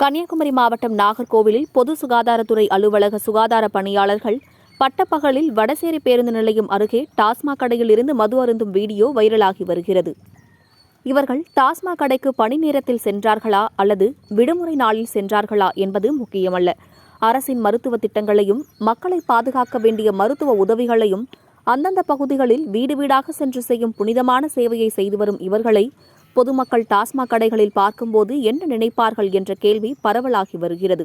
கன்னியாகுமரி மாவட்டம் நாகர்கோவிலில் பொது சுகாதாரத்துறை அலுவலக சுகாதார பணியாளர்கள் பட்டப்பகலில் வடசேரி பேருந்து நிலையம் அருகே டாஸ்மாக் கடையில் இருந்து மது அருந்தும் வீடியோ வைரலாகி வருகிறது. இவர்கள் டாஸ்மாக் கடைக்கு பணி நேரத்தில் சென்றார்களா அல்லது விடுமுறை நாளில் சென்றார்களா என்பது முக்கியமல்ல. அரசின் மருத்துவ திட்டங்களையும் மக்களை பாதுகாக்க வேண்டிய மருத்துவ உதவிகளையும் அந்தந்த பகுதிகளில் வீடு வீடாக சென்று செய்யும் புனிதமான சேவையை செய்து வரும் இவர்களை பொதுமக்கள் டாஸ்மாக் கடைகளில் பார்க்கும்போது என்ன நினைப்பார்கள் என்ற கேள்வி பரவலாகி வருகிறது.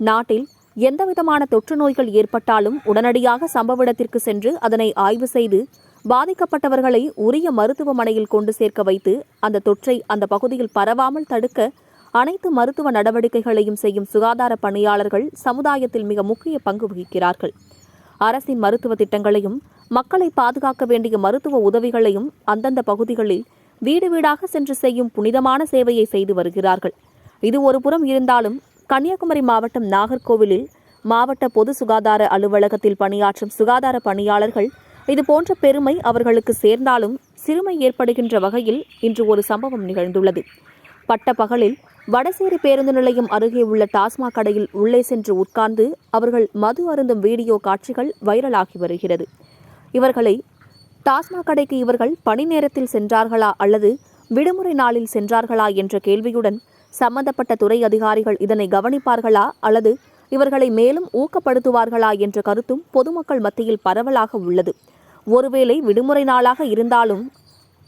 நாட்டில் எந்தவிதமான தொற்று நோய்கள் ஏற்பட்டாலும் உடனடியாக சம்பவ இடத்திற்கு சென்று அதனை ஆய்வு செய்து பாதிக்கப்பட்டவர்களை உரிய மருத்துவமனையில் கொண்டு சேர்க்க வைத்து அந்த தொற்றை அந்த பகுதியில் பரவாமல் தடுக்க அனைத்து மருத்துவ நடவடிக்கைகளையும் செய்யும் சுகாதார பணியாளர்கள் சமுதாயத்தில் மிக முக்கிய பங்கு வகிக்கிறார்கள். அரசின் மருத்துவ திட்டங்களையும் மக்களை பாதுகாக்க வேண்டிய மருத்துவ உதவிகளையும் அந்தந்த பகுதிகளில் வீடு வீடாக சென்று செய்யும் புனிதமான சேவையை செய்து வருகிறார்கள். இது ஒரு புறம் இருந்தாலும் கன்னியாகுமரி மாவட்டம் நாகர்கோவிலில் மாவட்ட பொது சுகாதார அலுவலகத்தில் பணியாற்றும் சுகாதார பணியாளர்கள் இதுபோன்ற பெருமை அவர்களுக்கு சேர்ந்தாலும் சிறுமை ஏற்படுகின்ற வகையில் இன்று ஒரு சம்பவம் நிகழ்ந்துள்ளது. பட்ட பகலில் வடசேரி பேருந்து நிலையம் அருகே உள்ள டாஸ்மாக் கடையில் உள்ளே சென்று உட்கார்ந்து அவர்கள் மது அருந்தும் வீடியோ காட்சிகள் வைரலாகி வருகிறது. இவர்களை டாஸ்மாக் கடைக்கு இவர்கள் பணி நேரத்தில் சென்றார்களா அல்லது விடுமுறை நாளில் சென்றார்களா என்ற கேள்வியுடன் சம்பந்தப்பட்ட துறை அதிகாரிகள் இதனை கவனிப்பார்களா அல்லது இவர்களை மேலும் ஊக்கப்படுத்துவார்களா என்ற கருத்தும் பொதுமக்கள் மத்தியில் பரவலாக உள்ளது. ஒருவேளை விடுமுறை நாளாக இருந்தாலும்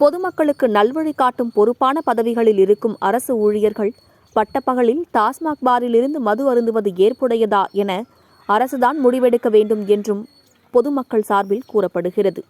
பொதுமக்களுக்கு நல்வழி காட்டும் பொறுப்பான பதவிகளில் இருக்கும் அரசு ஊழியர்கள் பட்டப்பகலில் டாஸ்மாக் பாரிலிருந்து மது அருந்துவது ஏற்புடையதா என அரசுதான் முடிவெடுக்க வேண்டும் என்றும் பொதுமக்கள் சார்பில் கூறப்படுகிறது.